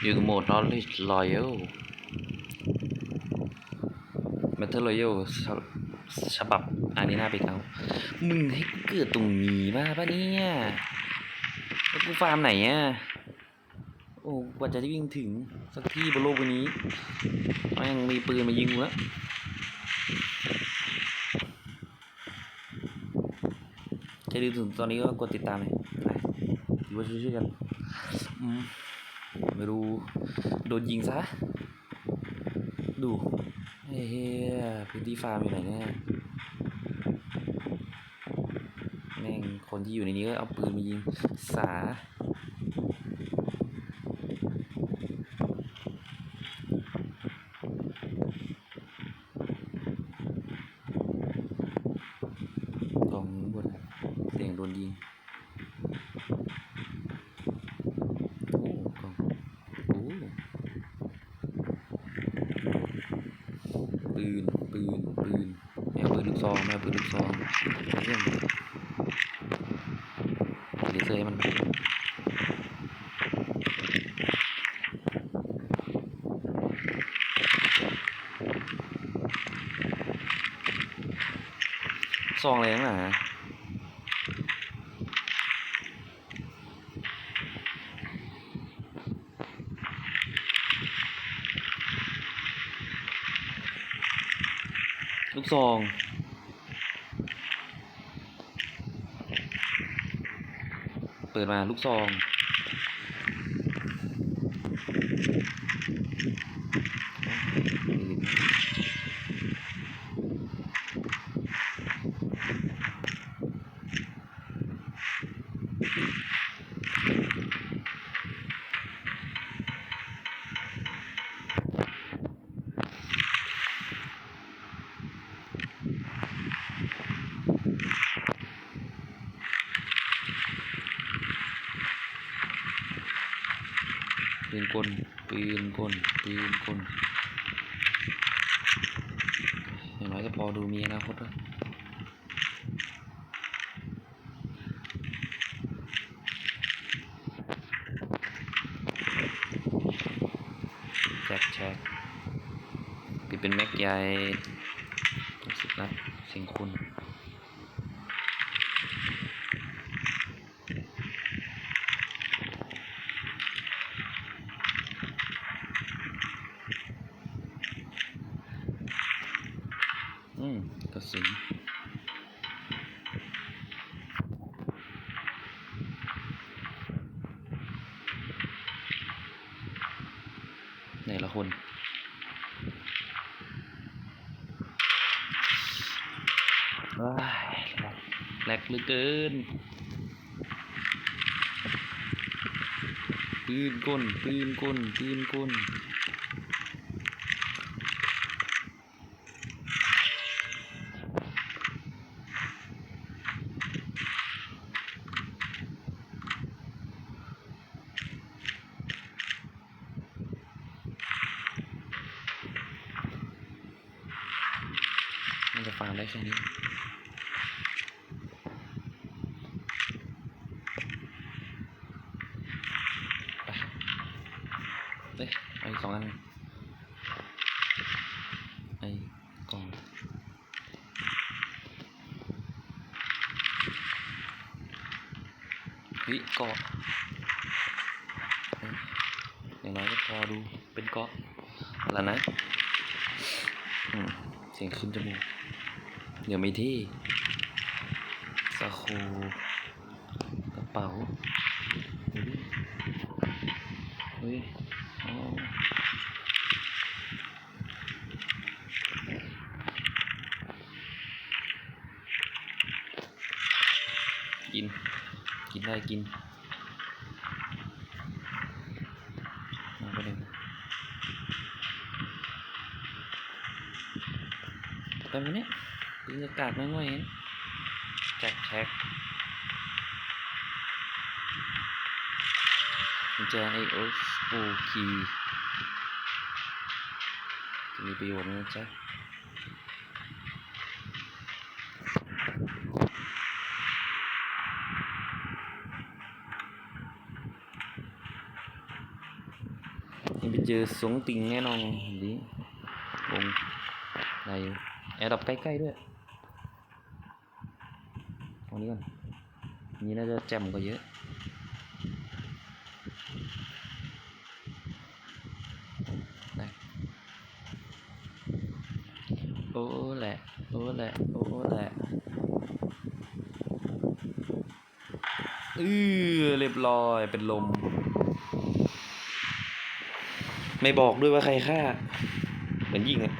อยู่โหมด knowledge loyal battle royal ฉบับอานีนาไปเขามึงให้เกิดตรงนี้มาปะเนี่ยแล้วกูฟาร์มไหนอะโอ้กว่าจะได้วิ่งถึงสักที่บนโลกใบนี้แม่งมีปืนมายิงกูแล้วใครดูถึงตอนนี้ก็กดติดตามเลยนะถือว่าช่วยๆกันอืม ไม่รู้ โดนยิงซะ ดูเฮ้ยพื้นที่ฟาร์มอยู่ไหนเนี่ยแม่งคนที่อยู่ในนี้ก็เอาปืนมายิงสากองบนเสียงโดนยิง โอ้กองโอ้ ปืน ปืน ปืนแม่ปืนลูกซองแม่ปืนลูกซองเรื่องเลเซอร์ให้มันซองอะไรนัก ลูกซอง เปิดมาลูกซอง ปืนกลปืนกลปืนกลอย่างน้อยก็พอดูมีอนาคตด้วแจ็คแจ็คปิดเป็นแม็กใหญ่สิบนัดเสียงคุณ อืมกระสุนไหนละคนว้ายแหลกแหลกเหลือเกินปืนก้นปืนก้นปืนก้น มันจะฟาร์ม ได้แค่นี้เฮ้ยเอาอีกสองอันไอ้กล่องเฮ้ยเกาะอย่างน้อยก็พอดูเป็นเกาะแล้วนะเสียงขึ้นจมูก ยวไม่ที่สคูกระเป๋าเฮ้ยกิน กินได้กินมาไปเลยไปไหมเนี่ย ยิงอากาศน้อยๆเองแจ็คแท็กกุญแจไอโอสโอคีจะมีประโยชน์ไหมจ๊ะไปเจอสงติงแน่นอนดีวงไหนอยู่แอร์ดับใกล้ๆด้วย นี้ก่อนนี่น่าจะแจ่มกว่าเยอะได้โอ้แหละ โอ้แหละ โอ้แหละอือเรียบร้อยเป็นลม ไม่บอกด้วยว่าใครฆ่า เหมือนยิงอะ